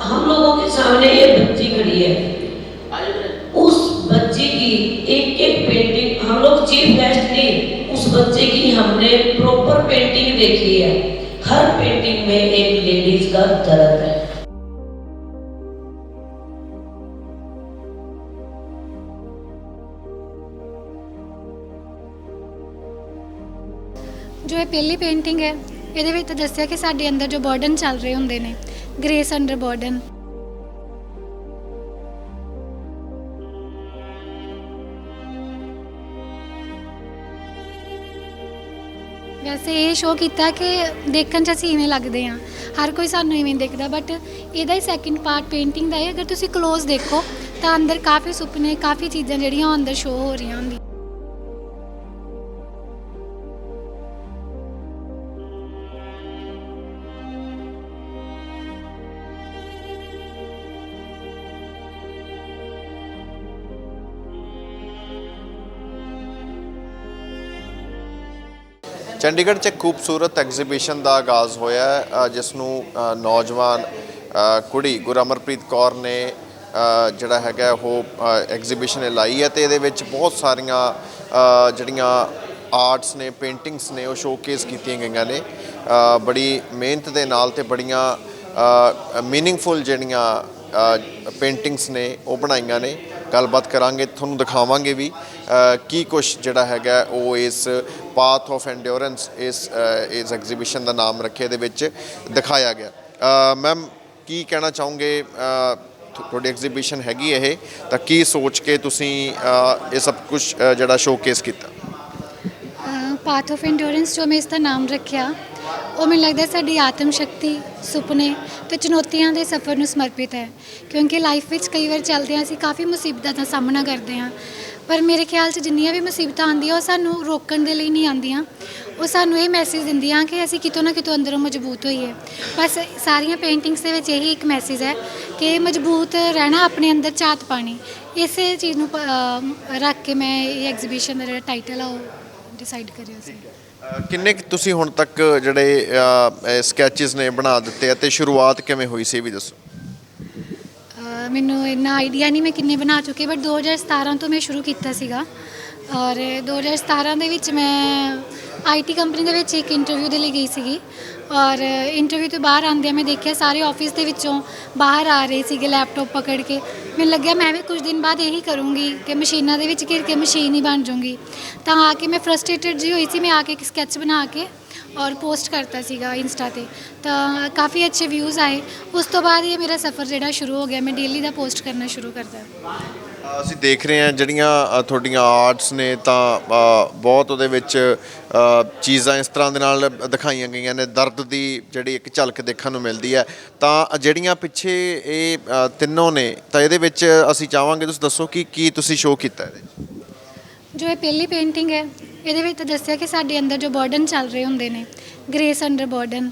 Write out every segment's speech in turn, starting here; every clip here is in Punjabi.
हम लोगों के सामने ये बच्ची खड़ी है उस बच्ची की एक एक पेंटिंग हम लोग चीफ गेस्ट नहीं उस बच्चे की हमने प्रॉपर पेंटिंग देखी है हर पेंटिंग में एक लेडीज का दर्द है ਜੋ ਇਹ ਪਹਿਲੀ ਪੇਂਟਿੰਗ ਹੈ ਇਹਦੇ ਵਿੱਚ ਦੱਸਿਆ ਕਿ ਸਾਡੇ ਅੰਦਰ ਜੋ ਬਰਡਨ ਚੱਲ ਰਹੇ ਹੁੰਦੇ ਨੇ ਗ੍ਰੇਸ ਅੰਡਰ ਬਰਡਨ ਵੈਸੇ ਇਹ ਸ਼ੋਅ ਕੀਤਾ ਕਿ ਦੇਖਣ 'ਚ ਅਸੀਂ ਇਵੇਂ ਲੱਗਦੇ ਹਾਂ। ਹਰ ਕੋਈ ਸਾਨੂੰ ਇਵੇਂ ਦੇਖਦਾ ਬਟ ਇਹਦਾ ਹੀ ਸੈਕਿੰਡ ਪਾਰਟ ਪੇਂਟਿੰਗ ਦਾ ਹੈ। ਅਗਰ ਤੁਸੀਂ ক্লোਜ਼ ਦੇਖੋ, ਤਾਂ ਅੰਦਰ ਕਾਫੀ ਸੁਪਨੇ, ਕਾਫੀ ਚੀਜ਼ਾਂ ਜਿਹੜੀਆਂ ਉਹ ਅੰਦਰ ਸ਼ੋਅ ਹੋ ਰਹੀਆਂ ਹੁੰਦੀਆਂ। ਚੰਡੀਗੜ੍ਹ 'ਚ ਇੱਕ ਖੂਬਸੂਰਤ ਐਗਜ਼ੀਬਿਸ਼ਨ ਦਾ ਆਗਾਜ਼ ਹੋਇਆ ਜਿਸ ਨੂੰ ਨੌਜਵਾਨ ਕੁੜੀ ਗੁਰਅਮਰਪ੍ਰੀਤ ਕੌਰ ਨੇ ਜਿਹੜਾ ਹੈਗਾ ਉਹ ਐਗਜ਼ੀਬਿਸ਼ਨ ਲਾਈ ਹੈ ਤੇ ਇਹਦੇ ਵਿੱਚ ਬਹੁਤ ਸਾਰੀਆਂ ਜਿਹੜੀਆਂ ਆਰਟਸ ਨੇ, ਪੇਂਟਿੰਗਸ ਨੇ, ਉਹ ਸ਼ੋਕੇਸ ਕੀਤੀਆਂ ਗਈਆਂ ਨੇ। ਬੜੀ ਮਿਹਨਤ ਦੇ ਨਾਲ ਤੇ ਬੜੀਆਂ ਮੀਨਿੰਗਫੁਲ ਜਿਹੜੀਆਂ ਪੇਂਟਿੰਗਸ ਨੇ, ਉਹ ਬਣਾਈਆਂ ਨੇ। ਗੱਲਬਾਤ ਕਰਾਂਗੇ, ਤੁਹਾਨੂੰ ਦਿਖਾਵਾਂਗੇ ਵੀ ਕੀ ਕੁਝ ਜਿਹੜਾ ਹੈਗਾ ਉਹ ਇਸ ਪਾਥ ਆਫ ਐਂਡਿਓਰੈਂਸ ਇਸ ਇਸ ਐਗਜ਼ੀਬਿਸ਼ਨ ਦਾ ਨਾਮ ਰੱਖਿਆ ਦੇ ਵਿੱਚ ਦਿਖਾਇਆ ਗਿਆ। ਮੈਮ ਕੀ ਕਹਿਣਾ ਚਾਹੋਗੇ? ਤੁਹਾਡੀ ਐਗਜ਼ੀਬਿਸ਼ਨ ਹੈਗੀ ਇਹ? ਤਾਂ ਕੀ ਸੋਚ ਕੇ ਤੁਸੀਂ ਇਹ ਸਭ ਕੁਝ ਜਿਹੜਾ ਸ਼ੋਕੇਸ ਕੀਤਾ? ਪਾਥ ਆਫ ਐਂਡੋਰੈਂਸ ਜੋ ਮੈਂ ਇਸ ਦਾ ਨਾਮ ਰੱਖਿਆ ਉਹ ਮੈਨੂੰ ਲੱਗਦਾ ਸਾਡੀ ਆਤਮ ਸ਼ਕਤੀ, ਸੁਪਨੇ ਤੇ ਚੁਣੌਤੀਆਂ ਦੇ ਸਫ਼ਰ ਨੂੰ ਸਮਰਪਿਤ ਹੈ। ਕਿਉਂਕਿ ਲਾਈਫ ਵਿੱਚ ਕਈ ਵਾਰ ਚੱਲਦੇ ਹਾਂ ਅਸੀਂ ਕਾਫੀ ਮੁਸੀਬਤਾਂ ਦਾ ਸਾਹਮਣਾ ਕਰਦੇ ਹਾਂ। ਪਰ ਮੇਰੇ ਖਿਆਲ 'ਚ ਜਿੰਨੀਆਂ ਵੀ ਮੁਸੀਬਤਾਂ ਆਉਂਦੀਆਂ, ਉਹ ਸਾਨੂੰ ਰੋਕਣ ਦੇ ਲਈ ਨਹੀਂ ਆਉਂਦੀਆਂ। ਉਹ ਸਾਨੂੰ ਇਹ ਮੈਸੇਜ ਦਿੰਦੀਆਂ ਕਿ ਅਸੀਂ ਕਿਤੋਂ ਨਾ ਕਿਤੋਂ ਅੰਦਰੋਂ ਮਜ਼ਬੂਤ ਹੋਈਏ। ਬਸ ਸਾਰੀਆਂ ਪੇਂਟਿੰਗਸ ਦੇ ਵਿੱਚ ਇਹੀ ਇੱਕ ਮੈਸੇਜ ਹੈ ਕਿ ਮਜ਼ਬੂਤ ਰਹਿਣਾ ਆਪਣੇ ਅੰਦਰ ਝਾਤ ਪਾਣੀ। ਇਸੇ ਚੀਜ਼ ਨੂੰ ਪ- ਅਹ, ਰੱਖ ਕੇ ਮੈਂ ਇਹ ਐਗਜ਼ੀਬਿਸ਼ਨ ਦਾ ਜਿਹੜਾ ਟਾਈਟਲ ਆ, ਉਹ ਡਿਸਾਈਡ ਕਰਿਆ ਸੀ ਕਿੰਨੇ ਕੁ ਤੁਸੀਂ ਹੁਣ ਤੱਕ ਜਿਹੜੇ ਸਕੈਚਸ ਨੇ ਬਣਾ ਦਿੱਤੇ ਆ ਤੇ ਸ਼ੁਰੂਆਤ ਕਿਵੇਂ ਹੋਈ ਸੀ ਇਹ ਵੀ ਦੱਸੋ। ਅਹ ਮੈਨੂੰ ਇੰਨਾ ਆਈਡੀਆ ਨਹੀਂ ਮੈਂ ਕਿੰਨੇ ਬਣਾ ਚੁੱਕੇ ਬਟ 2017 ਤੋਂ ਮੈਂ ਸ਼ੁਰੂ ਕੀਤਾ ਸੀਗਾ। ਔਰ 2017 ਦੇ ਵਿੱਚ ਮੈਂ ਆਈਟੀ ਕੰਪਨੀ ਦੇ ਵਿੱਚ ਇੱਕ ਇੰਟਰਵਿਊ ਦੇ ਲਈ ਗਈ ਸੀਗੀ। ਔਰ ਇੰਟਰਵਿਊ ਤੋਂ ਬਾਹਰ ਆਉਂਦਿਆਂ ਮੈਂ ਦੇਖਿਆ ਸਾਰੇ ਆਫਿਸ ਦੇ ਵਿੱਚੋਂ ਬਾਹਰ ਆ ਰਹੇ ਸੀਗੇ ਲੈਪਟਾਪ ਪਕੜ ਕੇ। ਮੈਨੂੰ ਲੱਗਿਆ ਮੈਂ ਵੀ ਕੁਝ ਦਿਨ ਬਾਅਦ ਇਹੀ ਕਰੂੰਗੀ ਕਿ ਮਸ਼ੀਨਾਂ ਦੇ ਵਿੱਚ ਘਿਰ ਕੇ ਮਸ਼ੀਨ ਹੀ ਬਣ ਜਾਊਂਗੀ। ਤਾਂ ਆ ਕੇ ਮੈਂ ਫਰਸਟ੍ਰੇਟਡ ਜੀ ਹੋਈ ਸੀ, ਮੈਂ ਆ ਕੇ ਇੱਕ ਸਕੈਚ ਬਣਾ ਕੇ ਔਰ ਪੋਸਟ ਕਰਤਾ ਸੀਗਾ ਇੰਸਟਾ ਤੇ। ਤਾਂ ਕਾਫੀ ਅੱਛੇ ਵਿਊਜ਼ ਆਏ। ਉਸ ਤੋਂ ਬਾਅਦ ਇਹ ਮੇਰਾ ਸਫ਼ਰ ਜਿਹੜਾ ਸ਼ੁਰੂ ਹੋ ਗਿਆ, ਮੈਂ ਡੇਲੀ ਦਾ ਪੋਸਟ ਕਰਨਾ ਸ਼ੁਰੂ ਕਰਦਾ ਅਸੀਂ ਦੇਖ ਰਹੇ ਹਾਂ ਜਿਹੜੀਆਂ ਅ, ਤੁਹਾਡੀਆਂ ਆਰਟਸ ਨੇ ਤਾਂ ਅ, ਬਹੁਤ ਉਹਦੇ ਵਿੱਚ ਅ, ਚੀਜ਼ਾਂ ਇਸ ਤਰ੍ਹਾਂ ਦੇ ਨਾਲ ਦਿਖਾਈਆਂ ਗਈਆਂ ਨੇ। ਦਰਦ ਦੀ ਜਿਹੜੀ ਇੱਕ ਝਲਕ ਦੇਖਣ ਨੂੰ ਮਿਲਦੀ ਹੈ। ਤਾਂ ਜਿਹੜੀਆਂ ਪਿੱਛੇ ਇਹ ਅ, ਤਿੰਨੋਂ ਨੇ ਤਾਂ ਇਹਦੇ ਵਿੱਚ ਅਸੀਂ ਚਾਹਾਂਗੇ ਤੁਸੀਂ ਦੱਸੋ ਕਿ ਕੀ ਤੁਸੀਂ ਸ਼ੋਅ ਕੀਤਾ ਇਹਦੇ 'ਚ ਜੋ ਇਹ ਪਹਿਲੀ ਪੇਂਟਿੰਗ ਹੈ ਇਹਦੇ ਵਿੱਚ ਦੱਸਿਆ ਕਿ ਸਾਡੇ ਅੰਦਰ ਜੋ ਬਰਡਨ ਚੱਲ ਰਹੇ ਹੁੰਦੇ ਨੇ ਗ੍ਰੇਸ ਅੰਡਰ ਬਰਡਨ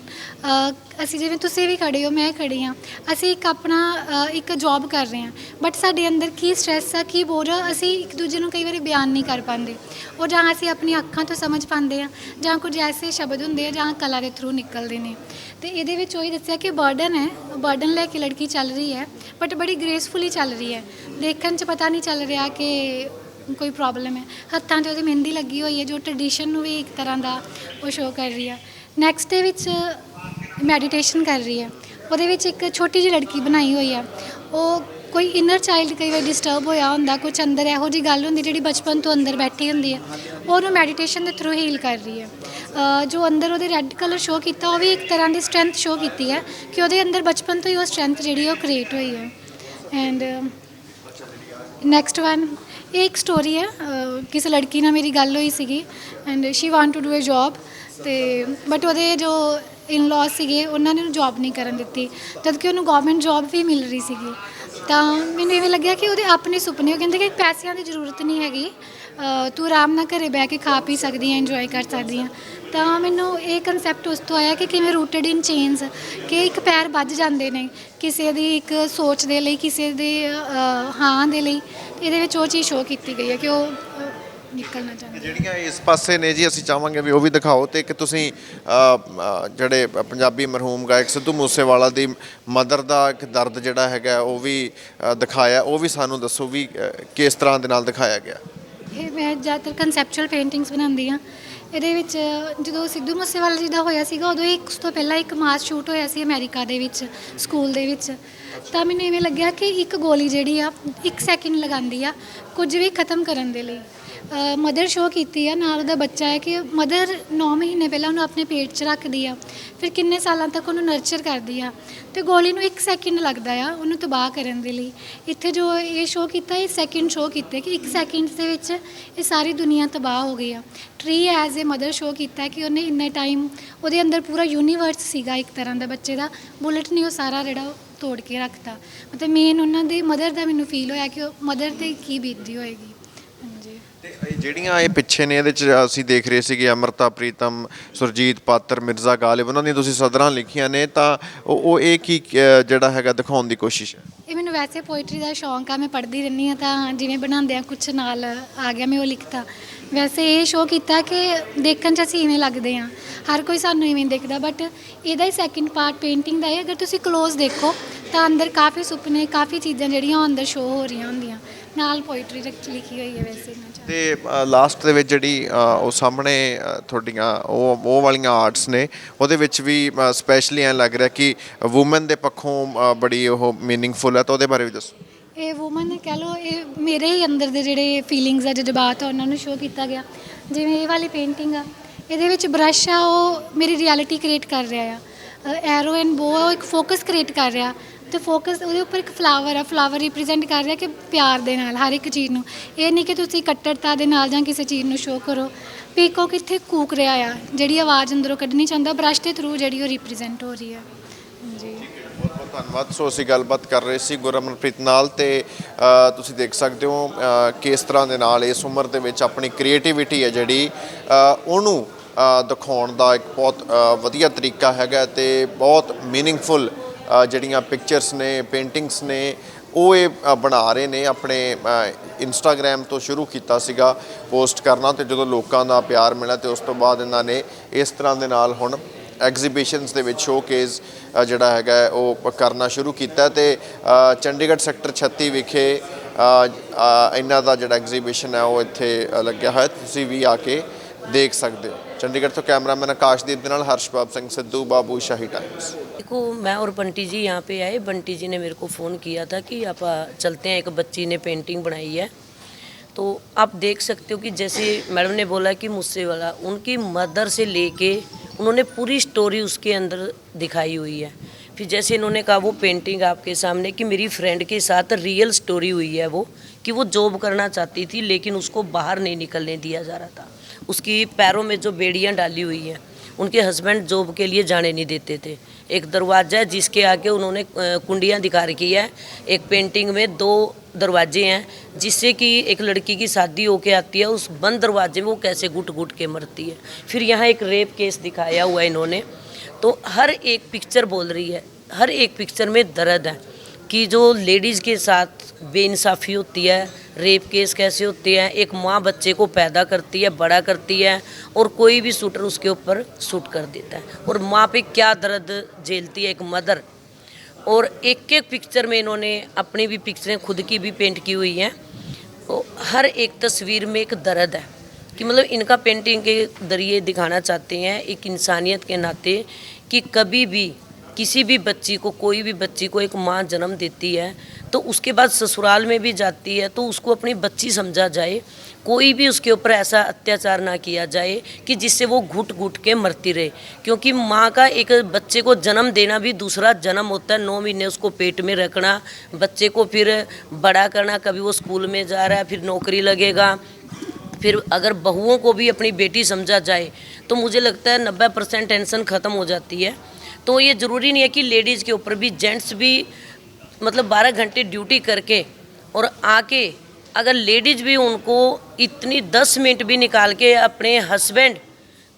ਅਸੀਂ ਜਿਵੇਂ ਤੁਸੀਂ ਵੀ ਖੜੇ ਹੋ ਮੈਂ ਖੜੀ ਹਾਂ ਅਸੀਂ ਇੱਕ ਆਪਣਾ ਅ, ਇੱਕ ਜੌਬ ਕਰ ਰਹੇ ਹਾਂ ਬਟ ਸਾਡੇ ਅੰਦਰ ਕੀ ਸਟ੍ਰੈਸ ਆ ਕੀ ਬੋਝ ਆ ਅਸੀਂ ਇੱਕ ਦੂਜੇ ਨੂੰ ਕਈ ਵਾਰੀ ਬਿਆਨ ਨਹੀਂ ਕਰ ਪਾਉਂਦੇ ਉਹ ਜਾਂ ਅਸੀਂ ਆਪਣੀਆਂ ਅੱਖਾਂ ਤੋਂ ਸਮਝ ਪਾਉਂਦੇ ਆ ਜਾਂ ਕੁਝ ਐਸੇ ਸ਼ਬਦ ਹੁੰਦੇ ਆ ਜਾਂ ਕਲਾ ਦੇ ਥਰੂ ਨਿਕਲਦੇ ਨੇ ਤੇ ਇਹਦੇ ਵਿੱਚ ਉਹੀ ਦੱਸਿਆ ਕਿ ਬਰਡਨ ਹੈ ਬਰਡਨ ਲੈ ਕੇ ਲੜਕੀ ਚੱਲ ਰਹੀ ਹੈ ਬਟ ਬੜੀ ਗ੍ਰੇਸਫੁਲੀ ਚੱਲ ਰਹੀ ਹੈ ਦੇਖਣ 'ਚ ਪਤਾ ਨਹੀਂ ਚੱਲ ਰਿਹਾ ਕਿ ਕੋਈ ਪ੍ਰੋਬਲਮ ਹੈ। ਹੱਥਾਂ 'ਤੇ ਉਹਦੀ ਮਹਿੰਦੀ ਲੱਗੀ ਹੋਈ ਹੈ, ਜੋ ਟ੍ਰੈਡੀਸ਼ਨ ਨੂੰ ਵੀ ਇੱਕ ਤਰ੍ਹਾਂ ਦਾ ਉਹ ਸ਼ੋਅ ਕਰ ਰਹੀ ਹੈ ਨੈਕਸਟ ਦੇ ਵਿੱਚ ਮੈਡੀਟੇਸ਼ਨ ਕਰ ਰਹੀ ਹੈ। ਉਹਦੇ ਵਿੱਚ ਇੱਕ ਛੋਟੀ ਜਿਹੀ ਲੜਕੀ ਬਣਾਈ ਹੋਈ ਹੈ ਉਹ ਕੋਈ ਇਨਰ ਚਾਈਲਡ ਕਈ ਵਾਰ ਡਿਸਟਰਬ ਹੋਇਆ ਹੁੰਦਾ ਕੁਝ ਅੰਦਰ ਇਹੋ ਜਿਹੀ ਗੱਲ ਹੁੰਦੀ ਜਿਹੜੀ ਬਚਪਨ ਤੋਂ ਅੰਦਰ ਬੈਠੀ ਹੁੰਦੀ ਹੈ। ਉਹ ਉਹਨੂੰ ਮੈਡੀਟੇਸ਼ਨ ਦੇ ਥਰੂ ਹੀਲ ਕਰ ਰਹੀ ਹੈ। ਜੋ ਅੰਦਰ ਉਹਦੇ ਰੈੱਡ ਕਲਰ ਸ਼ੋਅ ਕੀਤਾ, ਉਹ ਵੀ ਇੱਕ ਤਰ੍ਹਾਂ ਦੀ ਸਟਰੈਂਥ ਸ਼ੋਅ ਕੀਤੀ ਹੈ ਕਿ ਉਹਦੇ ਅੰਦਰ ਬਚਪਨ ਤੋਂ ਹੀ ਉਹ ਸਟਰੈਂਥ ਜਿਹੜੀ ਉਹ ਕ੍ਰੀਏਟ ਹੋਈ ਹੈ। ਐਂਡ ਨੈਕਸਟ ਵਨ ਇਹ ਇੱਕ ਸਟੋਰੀ ਹੈ, ਅਹ, ਕਿਸੇ ਲੜਕੀ ਨਾਲ ਮੇਰੀ ਗੱਲ ਹੋਈ ਸੀਗੀ and she want to do a job ਤੇ ਬਟ ਉਹਦੇ ਜੋ ਇਨ-ਲॉज ਸੀਗੇ, ਉਹਨਾਂ ਨੇ ਉਹਨੂੰ ਜੌਬ ਨਹੀਂ ਕਰਨ ਦਿੱਤੀ। ਜਦ ਕਿ ਉਹਨੂੰ ਗਵਰਨਮੈਂਟ ਜੌਬ ਵੀ ਮਿਲ ਰਹੀ ਸੀਗੀ। ਤਾਂ ਮੈਨੂੰ ਇਵੇਂ ਲੱਗਿਆ ਕਿ ਉਹਦੇ ਆਪਣੇ ਸੁਪਨੇ, ਉਹ ਕਹਿੰਦੇ ਕਿ ਪੈਸਿਆਂ ਦੀ ਜ਼ਰੂਰਤ ਨਹੀਂ ਹੈਗੀ। ਤੂੰ ਆਰਾਮ ਨਾਲ ਘਰੇ ਬਹਿ ਕੇ ਖਾ ਪੀ ਸਕਦੀ ਹੈ ਇੰਜੋਏ ਕਰ ਸਕਦੀ ਹੈ ਤਾਂ ਮੈਨੂੰ ਇਹ ਕਨਸੈਪਟ ਉਸ ਤੋਂ ਆਇਆ ਕਿ ਕਿਵੇਂ ਰੂਟਡ ਇਨ ਚੇਨਸ ਕਿ ਇੱਕ ਪੈਰ ਵੱਜ ਜਾਂਦੇ ਨੇ, ਕਿਸੇ ਦੀ ਇੱਕ ਸੋਚ ਦੇ ਲਈ, ਕਿਸੇ ਦੇ ਹਾਂ ਦੇ ਲਈ। ਇਹਦੇ ਵਿੱਚ ਉਹ ਚੀਜ਼ ਸ਼ੋਅ ਕੀਤੀ ਗਈ ਹੈ ਕਿ ਉਹ ਨਿਕਲਣਾ ਚਾਹੁੰਦੇ। ਜਿਹੜੀਆਂ ਇਸ ਪਾਸੇ ਨੇ ਜੀ, ਅਸੀਂ ਚਾਹਾਂਗੇ ਵੀ ਉਹ ਵੀ ਦਿਖਾਓ ਤੇ ਕਿ ਤੁਸੀਂ ਜਿਹੜੇ ਪੰਜਾਬੀ ਮਰਹੂਮ ਗਾਇਕ ਸਿੱਧੂ ਮੂਸੇਵਾਲਾ ਦੀ ਮਦਰ ਦਾ ਇੱਕ ਦਰਦ ਜਿਹੜਾ ਹੈਗਾ, ਉਹ ਵੀ ਦਿਖਾਇਆ, ਉਹ ਵੀ ਸਾਨੂੰ ਦੱਸੋ ਵੀ ਕਿਸ ਤਰ੍ਹਾਂ ਦੇ ਨਾਲ ਦਿਖਾਇਆ ਗਿਆ। ਇਹ ਮੈਂ ਜ਼ਿਆਦਾਤਰ ਕਨਸੈਪਚੁਅਲ ਪੇਂਟਿੰਗਸ ਬਣਾਉਂਦੀ ਹਾਂ। ਇਹਦੇ ਵਿੱਚ ਜਦੋਂ ਸਿੱਧੂ ਮੂਸੇਵਾਲਾ ਜੀ ਦਾ ਹੋਇਆ ਸੀਗਾ, ਉਦੋਂ ਇੱਕ, ਉਸ ਤੋਂ ਪਹਿਲਾਂ ਇੱਕ ਮਾਸ ਸ਼ੂਟ ਹੋਇਆ ਸੀ ਅਮਰੀਕਾ ਦੇ ਵਿੱਚ, ਸਕੂਲ ਦੇ ਵਿੱਚ। ਤਾਂ ਮੈਨੂੰ ਇਵੇਂ ਲੱਗਿਆ ਕਿ ਇੱਕ ਗੋਲੀ ਜਿਹੜੀ ਆ, ਇੱਕ ਸੈਕਿੰਡ ਲਗਾਉਂਦੀ ਆ, ਕੁਝ ਵੀ ਖਤਮ ਕਰਨ ਦੇ ਲਈ। ਮਦਰ ਸ਼ੋਅ ਕੀਤੀ ਆ, ਨਾਲ ਉਹਦਾ ਬੱਚਾ ਹੈ ਕਿ ਮਦਰ 9 ਮਹੀਨੇ ਪਹਿਲਾਂ ਉਹਨੂੰ ਆਪਣੇ ਪੇਟ 'ਚ ਰੱਖਦੀ ਆ, ਫਿਰ ਕਿੰਨੇ ਸਾਲਾਂ ਤੱਕ ਉਹਨੂੰ ਨਰਚਰ ਕਰਦੀ ਆ ਤੇ ਗੋਲੀ ਨੂੰ ਇੱਕ ਸੈਕਿੰਡ ਲੱਗਦਾ ਆ ਉਹਨੂੰ ਤਬਾਹ ਕਰਨ ਦੇ ਲਈ। ਇੱਥੇ ਜੋ ਇਹ ਸ਼ੋਅ ਕੀਤਾ, ਇਹ ਸੈਕਿੰਡ ਸ਼ੋਅ ਕੀਤੇ ਕਿ ਇੱਕ ਸੈਕਿੰਡ ਦੇ ਵਿੱਚ ਇਹ ਸਾਰੀ ਦੁਨੀਆ ਤਬਾਹ ਹੋ ਗਈ ਆ। Tree as a mother show ਕੀਤਾ ਕਿ ਉਹਨੇ ਇੰਨਾ ਟਾਈਮ ਉਹਦੇ ਅੰਦਰ ਪੂਰਾ ਯੂਨੀਵਰਸ ਸੀਗਾ ਇੱਕ ਤਰ੍ਹਾਂ ਦਾ ਬੱਚੇ ਦਾ, ਬੁਲਟ ਨੇ ਉਹ ਸਾਰਾ ਜਿਹੜਾ ਉਹ ਤੋੜ ਕੇ ਰੱਖਤਾ। ਮਤਲਬ ਮੇਨ ਉਹਨਾਂ ਦੇ ਮਦਰ ਦਾ ਮੈਨੂੰ ਫੀਲ ਹੋਇਆ ਕਿ ਉਹ ਮਦਰ ਤੇ ਕੀ ਬੀਤਦੀ ਹੋਏਗੀ। ਤੇ ਇਹ ਜਿਹੜੀਆਂ ਇਹ ਪਿੱਛੇ ਨੇ ਇਹਦੇ ਚ ਅਸੀਂ ਦੇਖ ਰਹੇ ਸੀਗੇ ਅਮਰਤਾ ਪ੍ਰੀਤਮ ਸੁਰਜੀਤ ਪਾਤਰ ਮਿਰਜ਼ਾ ਗਾਲਿਬ ਉਹਨਾਂ ਦੀਆਂ ਤੁਸੀਂ ਸਦਰਾਂ ਲਿਖੀਆਂ ਨੇ ਤਾਂ ਉਹ ਉਹ ਇਹ ਕੀ ਅ, ਜਿਹੜਾ ਹੈਗਾ ਦਿਖਾਉਣ ਦੀ ਕੋਸ਼ਿਸ਼ ਹੈ? ਇਹ ਮੈਨੂੰ ਵੈਸੇ ਪੋਇਟਰੀ ਦਾ ਸ਼ੌਂਕ ਆ ਮੈਂ ਪੜ੍ਹਦੀ ਰਹਿੰਦੀ ਆ ਤਾਂ ਜਿਵੇਂ ਬਣਾਉਂਦੇ ਆ ਕੁਝ ਨਾਲ ਆ ਗਿਆ ਮੈਂ ਉਹ ਲਿਖਤਾ। ਵੈਸੇ ਇਹ ਸ਼ੋਅ ਕੀਤਾ ਕਿ ਦੇਖਣ 'ਚ ਅਸੀਂ ਇਵੇਂ ਲੱਗਦੇ ਆ ਹਰ ਕੋਈ ਸਾਨੂੰ ਇਵੇਂ ਦੇਖਦਾ ਬਟ ਇਹਦਾ ਹੀ ਸੈਕਿੰਡ ਪਾਰਟ ਪੇਂਟਿੰਗ ਦਾ ਹੈ ਅਗਰ ਤੁਸੀਂ ক্লোਜ਼ ਦੇਖੋ ਤਾਂ ਅੰਦਰ ਕਾਫੀ ਸੁਪਨੇ ਕਾਫੀ ਚੀਜ਼ਾਂ ਜਿਹੜੀਆਂ ਉਹ ਅੰਦਰ ਸ਼ੋਅ ਹੋ ਰਹੀਆਂ ਹੁੰਦੀਆਂ। ਨਾਲ ਪੋਇਟਰੀ ਲਿਖੀ ਹੋਈ ਹੈ ਵੈਸੇ ਇਹਨਾਂ 'ਚ। ਤੇ ਲਾਸਟ ਦੇ ਵਿੱਚ ਜਿਹੜੀ ਉਹ ਸਾਹਮਣੇ ਤੁਹਾਡੀਆਂ, ਉਹ ਉਹ ਵਾਲੀਆਂ ਆਰਟਸ ਨੇ, ਉਹਦੇ ਵਿੱਚ ਵੀ ਸਪੈਸ਼ਲੀ ਐਂ ਲੱਗ ਰਿਹਾ ਕਿ ਔਮਨ ਦੇ ਪੱਖੋਂ ਬੜੀ ਉਹ ਮੀਨਿੰਗਫੁਲ ਹੈ, ਤਾਂ ਉਹਦੇ ਬਾਰੇ ਵੀ ਦੱਸੋ। ਇਹ ਔਮਨ ਕਹਿ ਲਓ, ਇਹ ਮੇਰੇ ਹੀ ਅੰਦਰ ਦੇ ਜਿਹੜੇ ਫੀਲਿੰਗਸ ਆ ਜਜ਼ਬਾਤ ਆ, ਉਹਨਾਂ ਨੂੰ ਸ਼ੋਅ ਕੀਤਾ ਗਿਆ। ਜਿਵੇਂ ਇਹ ਵਾਲੀ ਪੇਂਟਿੰਗ ਆ, ਇਹਦੇ ਵਿੱਚ ਬ੍ਰਸ਼ ਆ, ਉਹ ਮੇਰੀ ਰਿਐਲਿਟੀ ਕ੍ਰੀਏਟ ਕਰ ਰਿਹਾ ਆ। ਐਰੋ ਐਂਡ ਬੋ ਆ, ਉਹ ਇੱਕ ਫੋਕਸ ਕ੍ਰੀਏਟ ਕਰ ਰਿਹਾ। ਤੇ ਫੋਕਸ ਉਹਦੇ ਉੱਪਰ ਇੱਕ ਫਲਾਵਰ ਆ ਫਲਾਵਰ ਰਿਪਰੈਜ਼ੈਂਟ ਕਰ ਰਿਹਾ ਕਿ ਪਿਆਰ ਦੇ ਨਾਲ, ਹਰ ਇੱਕ ਚੀਜ਼ ਨੂੰ। ਇਹ ਨਹੀਂ ਕਿ ਤੁਸੀਂ ਕੱਟੜਤਾ ਦੇ ਨਾਲ ਜਾਂ ਕਿਸੇ ਚੀਜ਼ ਨੂੰ ਸ਼ੋਅ ਕਰੋ। ਪੀਕੋ ਕਿੱਥੇ ਕੂਕ ਰਿਹਾ ਆ, ਜਿਹੜੀ ਆਵਾਜ਼ ਅੰਦਰੋਂ ਕੱਢਣੀ ਚਾਹੁੰਦਾ ਬ੍ਰਸ਼ ਦੇ ਥਰੂ ਜਿਹੜੀ ਉਹ ਰਿਪਰੈਜ਼ੈਂਟ ਹੋ ਰਹੀ ਆ। ਜੀ ਬਹੁਤ ਬਹੁਤ ਧੰਨਵਾਦ। ਸੋ ਅਸੀਂ ਗੱਲਬਾਤ ਕਰ ਰਹੇ ਸੀ ਗੁਰਮਨਪ੍ਰੀਤ ਨਾਲ ਤੇ ਤੁਸੀਂ ਦੇਖ ਸਕਦੇ ਹੋ ਕਿਸ ਤਰ੍ਹਾਂ ਦੇ ਨਾਲ ਇਸ ਉਮਰ ਦੇ ਵਿੱਚ ਆਪਣੀ ਕ੍ਰੀਏਟੀਵਿਟੀ ਹੈ ਜਿਹੜੀ ਉਹਨੂੰ ਦਿਖਾਉਣ ਦਾ ਇੱਕ ਬਹੁਤ ਵਧੀਆ ਤਰੀਕਾ ਹੈਗਾ ਤੇ ਬਹੁਤ ਮੀਨਿੰਗਫੁਲ ਜਿਹੜੀਆਂ ਪਿਕਚਰਸ ਨੇ ਪੇਂਟਿੰਗਸ ਨੇ, ਉਹ ਇਹ ਬਣਾ ਰਹੇ ਨੇ, ਆਪਣੇ ਇੰਸਟਾਗ੍ਰam ਤੋਂ ਸ਼ੁਰੂ ਕੀਤਾ ਸੀਗਾ ਪੋਸਟ ਕਰਨਾ ਤੇ ਜਦੋਂ ਲੋਕਾਂ ਦਾ ਪਿਆਰ ਮਿਲਿਆ ਤੇ ਉਸ ਤੋਂ ਬਾਅਦ ਇਹਨਾਂ ਨੇ ਇਸ ਤਰ੍ਹਾਂ ਦੇ ਨਾਲ ਹੁਣ ਐਗਜ਼ੀਬਿਸ਼ਨਸ ਦੇ ਵਿੱਚ ਸ਼ੋਕੇਸ ਜਿਹੜਾ ਹੈਗਾ ਉਹ ਕਰਨਾ ਸ਼ੁਰੂ ਕੀਤਾ ਤੇ ਚੰਡੀਗੜ੍ਹ ਸੈਕਟਰ 36 ਵਿਖੇ ਇਹਨਾਂ ਦਾ ਜਿਹੜਾ ਐਗਜ਼ੀਬਿਸ਼ਨ ਹੈ, ਉਹ ਇੱਥੇ ਲੱਗਿਆ ਹੋਇਆ ਤੁਸੀਂ ਵੀ ਆ ਕੇ ਦੇਖ ਸਕਦੇ ਹੋ। चंडीगढ़ तो कैमरामैन आकाशदीप ਦੇ सिंह सिद्धू, बाबू शाही टाइम्स। देखो, मैं और बंटी जी यहाँ पे आए। बंटी जी ने मेरे को फ़ोन किया था कि आप चलते हैं। एक बच्ची ने पेंटिंग बनाई है। तो आप देख सकते हो कि जैसे मैडम ने बोला कि मुझसे वाला, उनकी मदर से लेके उन्होंने पूरी स्टोरी उसके अंदर दिखाई हुई है। फिर जैसे इन्होंने कहा, वो पेंटिंग आपके सामने कि मेरी फ्रेंड के साथ रियल स्टोरी हुई है वो, कि वो जॉब करना चाहती थी, लेकिन उसको बाहर नहीं निकलने दिया जा रहा था। उसकी पैरों में जो बेड़ियाँ डाली हुई हैं, उनके हस्बैंड जॉब के लिए जाने नहीं देते थे। एक दरवाज़ा है जिसके आगे उन्होंने कुंडियाँ दिखा रखी है। एक पेंटिंग में दो दरवाजे हैं, जिससे कि एक लड़की की शादी होके आती है, उस बंद दरवाजे में वो कैसे घुट घुट के मरती है। फिर यहाँ एक रेप केस दिखाया हुआ है इन्होंने। तो हर एक पिक्चर बोल रही है, हर एक पिक्चर में दर्द है, कि जो लेडीज़ के साथ बेइंसाफ़ी होती है रेप केस कैसे होते हैं, एक माँ बच्चे को पैदा करती है, बड़ा करती है, और कोई भी शूटर उसके ऊपर शूट कर देता है। और माँ पे क्या दर्द झेलती है एक मदर? और एक एक पिक्चर में इन्होंने अपनी भी पिक्चरें, खुद की भी पेंट की हुई हैं। तो हर एक तस्वीर में एक दर्द है कि मतलब इनका पेंटिंग के ज़रिए दिखाना चाहते हैं एक इंसानियत के नाते कि कभी भी किसी भी बच्ची को, कोई भी बच्ची को एक माँ जन्म देती है तो उसके बाद ससुराल में भी जाती है तो उसको अपनी बच्ची समझा जाए। कोई भी उसके ऊपर ऐसा अत्याचार ना किया जाए कि जिससे वो घुट घुट के मरती रहे। क्योंकि माँ का एक बच्चे को जन्म देना भी दूसरा जन्म होता है, नौ महीने उसको पेट में रखना, बच्चे को फिर बड़ा करना, कभी वो स्कूल में जा रहा है, फिर नौकरी लगेगा। फिर अगर बहुओं को भी अपनी बेटी समझा जाए तो मुझे लगता है नब्बे परसेंट टेंशन ख़त्म हो जाती है। तो ये ज़रूरी नहीं है कि लेडीज़ के ऊपर भी, जेंट्स भी मतलब बारह घंटे ड्यूटी करके और आके अगर लेडीज़ भी उनको इतनी दस मिनट भी निकाल के अपने हस्बैंड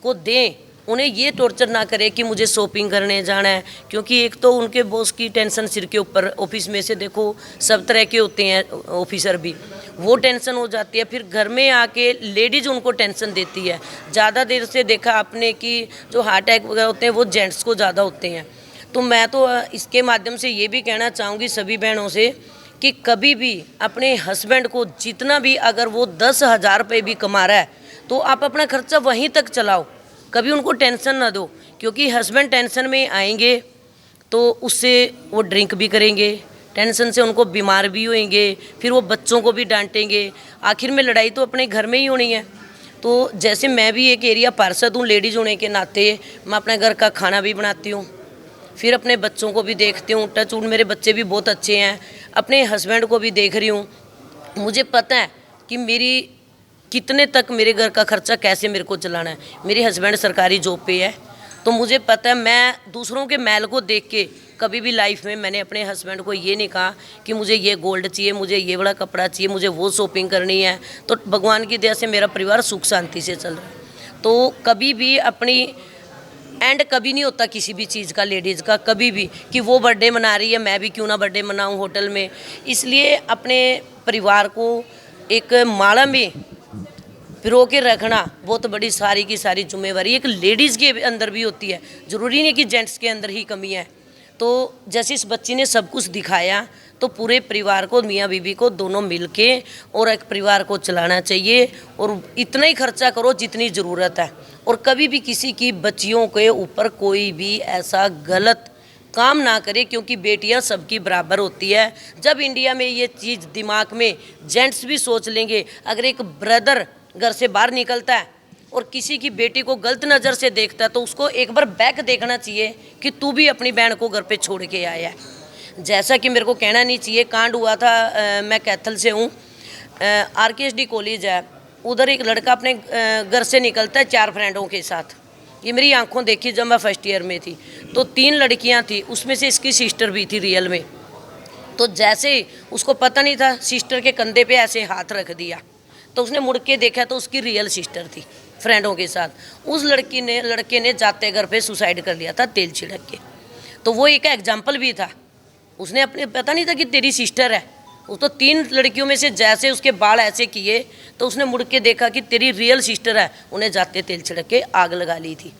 को दें, उन्हें ये टॉर्चर ना करे कि मुझे शॉपिंग करने जाना है, क्योंकि एक तो उनके बॉस की टेंशन सिर के ऊपर, ऑफ़िस में से देखो सब तरह के होते हैं, ऑफिसर भी। वो टेंशन हो जाती है, फिर घर में आके लेडीज़ उनको टेंशन देती है। ज़्यादा देर से देखा आपने कि जो हार्ट अटैक वगैरह होते हैं, वो जेंट्स को ज़्यादा होते हैं। तो मैं तो इसके माध्यम से ये भी कहना चाहूँगी सभी बहनों से कि कभी भी अपने हस्बैंड को जितना भी अगर वो दस हज़ार रुपये भी कमा रहा है तो आप अपना खर्चा वहीं तक चलाओ। कभी उनको टेंशन ना दो, क्योंकि हस्बैंड टेंशन में आएँगे तो उससे वो ड्रिंक भी करेंगे, टेंशन से उनको बीमार भी होंगे फिर वो बच्चों को भी डांटेंगे। आखिर में लड़ाई तो अपने घर में ही होनी है। तो जैसे मैं भी एक एरिया पार्षद हूँ लेडीज़ होने के नाते मैं अपने घर का खाना भी बनाती हूँ। फिर अपने बच्चों को भी देखती हूँ टच वुड मेरे बच्चे भी बहुत अच्छे हैं। अपने हस्बैंड को भी देख रही हूँ। मुझे पता है कि मेरी कितने तक मेरे घर का खर्चा कैसे मेरे को चलाना है। मेरे हस्बैंड सरकारी जॉब पे है। तो मुझे पता है, मैं दूसरों के मैल को देख के कभी भी लाइफ में मैंने अपने हस्बैंड को ये नहीं कहा कि मुझे ये गोल्ड चाहिए, मुझे ये बड़ा कपड़ा चाहिए, मुझे वो शॉपिंग करनी है। तो भगवान की दया से मेरा परिवार सुख शांति से चल रहा है। तो कभी भी अपनी एंड कभी नहीं होता किसी भी चीज़ का लेडीज़ का, कभी भी, कि वो बर्थडे मना रही है, मैं भी क्यों ना बर्थडे मनाऊँ होटल में। इसलिए अपने परिवार को एक माला में पिरो के रखना बहुत बड़ी सारी की सारी जिम्मेवारी। एक लेडीज़ के अंदर भी होती है। ज़रूरी नहीं कि जेंट्स के अंदर ही कमी है। तो जैसे इस बच्ची ने सब कुछ दिखाया तो पूरे परिवार को, मियाँ बीबी को, दोनों मिलके और एक परिवार को चलाना चाहिए। और इतना ही खर्चा करो जितनी ज़रूरत है। और कभी भी किसी की बच्चियों के ऊपर कोई भी ऐसा गलत काम ना करे क्योंकि बेटियाँ सबकी बराबर होती है। जब इंडिया में ये चीज़ दिमाग में जेंट्स भी सोच लेंगे अगर एक ब्रदर घर से बाहर निकलता है और किसी की बेटी को गलत नज़र से देखता है तो उसको एक बार बैक देखना चाहिए कि तू भी अपनी बहन को घर पे छोड़ के आया है। जैसा कि मेरे को कहना नहीं चाहिए कांड हुआ था अ, मैं कैथल से हूँ। आर के डी कॉलेज है। उधर एक लड़का अपने घर से निकलता है चार फ्रेंडों के साथ। ये मेरी आँखों देखी जब मैं फ़र्स्ट ईयर में थी। तो तीन लड़कियाँ थी, उसमें से इसकी सिस्टर भी थी रियल में। तो जैसे उसको पता नहीं था सिस्टर के कंधे पे ऐसे हाथ रख दिया। तो उसने मुड़ के देखा तो उसकी रियल सिस्टर थी, फ्रेंडों के साथ। उस लड़की ने, लड़के ने जाते घर पे सुसाइड कर लिया था, तेल छिड़क के। तो वो एक एग्ज़ाम्पल भी था। उसने अपने, पता नहीं था कि तेरी सिस्टर है। वो तो तीन लड़कियों में से जैसे उसके बाल ऐसे किए तो उसने मुड़ के देखा कि तेरी रियल सिस्टर है। उन्हें जाते तेल छिड़क के आग लगा ली थी।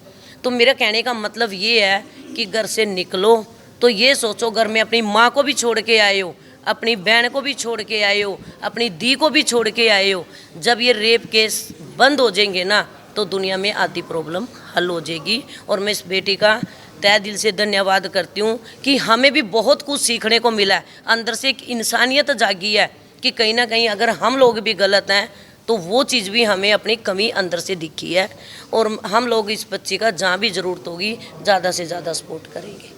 तो मेरा कहने का मतलब ये है कि घर से निकलो। तो ये सोचो, घर में अपनी माँ को भी छोड़ के आए हो, अपनी बहन को भी छोड़ के आए हो, अपनी दी को भी छोड़ के आए हो। जब ये रेप केस बंद हो जाएँगे ना तो दुनिया में आधी प्रॉब्लम हल हो जाएगी। और मैं इस बेटी का तय दिल से धन्यवाद करती हूँ कि हमें भी बहुत कुछ सीखने को मिला है। अंदर से एक इंसानियत जागी है कि कहीं ना कहीं अगर हम लोग भी गलत हैं तो वो चीज़ भी हमें अपनी कमी अंदर से दिखी है। और हम लोग इस बच्ची का जहाँ भी ज़रूरत होगी, ज़्यादा से ज़्यादा सपोर्ट करेंगे।